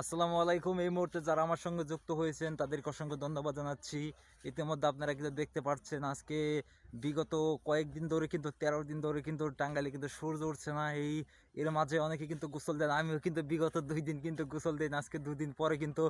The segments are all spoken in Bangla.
আসসালামু আলাইকুম। এই মুহূর্তে যারা আমার সঙ্গে যুক্ত হয়েছেন, তাদেরকে অসংখ্য ধন্যবাদ জানাচ্ছি। ইতিমধ্যে আপনারা কিন্তু দেখতে পাচ্ছেন আজকে বিগত কয়েকদিন ধরে কিন্তু, তেরো দিন ধরে কিন্তু টাঙ্গাইলে কিন্তু সূর্য উঠছে না। এই, এর মাঝে অনেকে কিন্তু গোসল দেন, আমিও কিন্তু বিগত দুই দিন কিন্তু গোসল দিন আজকে দুদিন পরে কিন্তু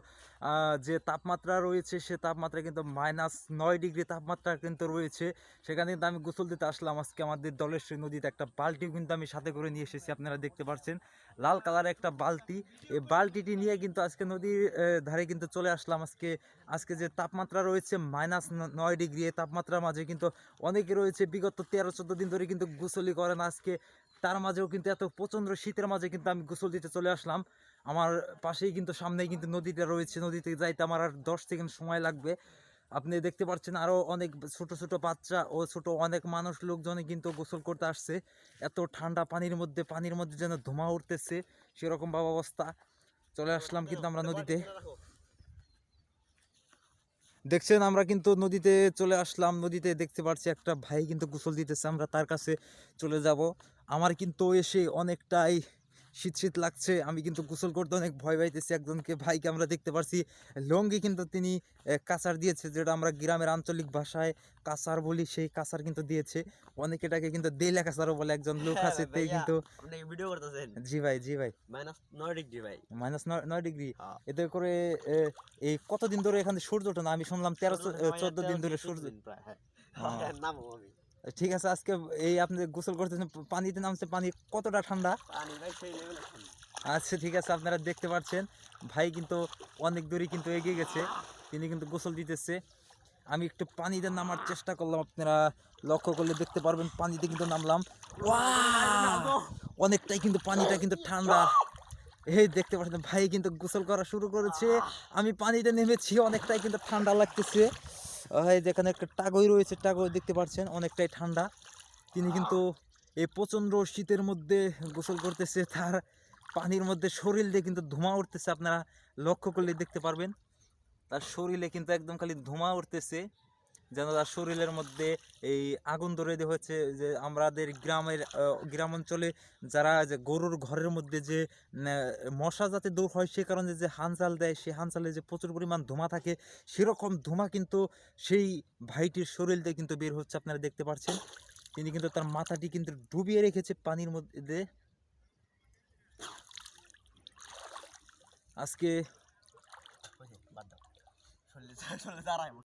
যে তাপমাত্রা রয়েছে, সে তাপমাত্রা কিন্তু মাইনাস নয় ডিগ্রি তাপমাত্রা কিন্তু রয়েছে। সেখানে কিন্তু আমি গোসল দিতে আসলাম। আজকে আমাদের সেই নদীতে একটা বালতিও কিন্তু আমি সাথে করে নিয়ে এসেছি, আপনারা দেখতে পাচ্ছেন লাল কালারের একটা বালতি। এই বালতিটি নিয়ে কিন্তু আজকে নদীর ধারে কিন্তু চলে আসলাম আজকে। আজকে যে তাপমাত্রা রয়েছে মাইনাস নয় ডিগ্রি, এই তাপমাত্রার মাঝে কিন্তু অনেকে রয়েছে, বিগত তেরো, চোদ্দ দিন ধরে কিন্তু গোসলই করে না আজকে। তার মাঝেও কিন্তু এত প্রচণ্ড শীতের মাঝে কিন্তু আমি গোসল দিতে চলে আসলাম। আমার পাশেই কিন্তু সামনেই কিন্তু নদীটা রয়েছে, নদীতে যাইতে আমার আর দশ সেকেন্ড সময় লাগবে। আপনি দেখতে পাচ্ছেন আরও অনেক ছোট ছোট বাচ্চা ও ছোট অনেক মানুষ লোকজনে কিন্তু গোসল করতে আসছে। এত ঠান্ডা পানির মধ্যে পানির মধ্যে যেন ধোঁয়া উঠতেছে, সেরকম ভাবে অবস্থা। চলে আসলাম কিন্তু আমরা নদীতে। দেখছেন, আমরা কিন্তু নদীতে চলে আসলাম। নদীতে দেখতে পাচ্ছি একটা ভাই কিন্তু গোসল দিতেছে। আমরা তার কাছে চলে যাব। আমার কিন্তু এসে অনেকটাই শীত শীত লাগছে আমি কিন্তু গোসল করতে অনেক ভয় পাইতেছি একজনকে ভাইকে আমরা দেখতে পারছি। লঙ্গি কিন্তু তিনি কাঁচার দিয়েছে যেটা আমরা গ্রামের আঞ্চলিক ভাষায় কাঁচার বলি সেই কাঁচার কিন্তু দিয়েছে। অনেকে এটাকে কিন্তু দেলা কাঁচারও বলে একজন লোক হ্যাঁ, আছে তে ভাইয়া। কিন্তু আপনি ভিডিও করতেছেন? জি ভাই জি ভাই। মাইনাস নয় ডিগ্রি ভাই। মাইনাস নয় ডিগ্রি। এতে করে এই কতদিন ধরে এখানে সূর্য ওঠে না? আমি শুনলাম তেরো চোদ্দ দিন ধরে সূর্য প্রায় হ্যাঁ। হ্যাঁ। নামো আমি। ঠিক আছে আজকে এই আপনি গোসল করতেছেন পানিতে নামছে পানি কতটা ঠান্ডা? আচ্ছা ঠিক আছে আপনারা দেখতে পাচ্ছেন ভাই কিন্তু অনেক দূরে কিন্তু এগিয়ে গেছে তিনি কিন্তু গোসল দিতেছে। আমি একটু পানিতে নামার চেষ্টা করলাম আপনারা লক্ষ্য করলে দেখতে পারবেন পানিতে কিন্তু নামলাম। অনেকটাই কিন্তু পানিটা কিন্তু ঠান্ডা। এই দেখতে পাচ্ছেন ভাই কিন্তু গোসল করা শুরু করেছে। আমি পানিতে নেমেছি অনেকটাই কিন্তু ঠান্ডা লাগতেছে। যেখানে একটা টাগই রয়েছে টাগই দেখতে পাচ্ছেন, অনেকটাই ঠান্ডা। তিনি কিন্তু এই প্রচণ্ড শীতের মধ্যে গোসল করতেছে, তার পানির মধ্যে শরীর দিয়ে কিন্তু ধোঁয়া উঠতেছে, আপনারা লক্ষ্য করলে দেখতে পারবেন। তার শরীরে কিন্তু একদম খালি ধোঁয়া উঠতেছে। যেন তার শরীরের মধ্যে এই আগুন ধরে দেওয়া হচ্ছে যে আমাদের গ্রামের গ্রাম অঞ্চলে যারা যে গরুর ঘরের মধ্যে যে মশা যাতে দূর হয় সে কারণে যে হানজাল দেয় সেই হানজালে যে প্রচুর পরিমাণ ধোঁয়া থাকে, সেরকম ধোঁয়া কিন্তু সেই ভাইটির শরীর দিয়ে কিন্তু বের হচ্ছে আপনারা দেখতে পাচ্ছেন তিনি কিন্তু তার মাথাটি কিন্তু ডুবিয়ে রেখেছে পানির মধ্যে। আজকে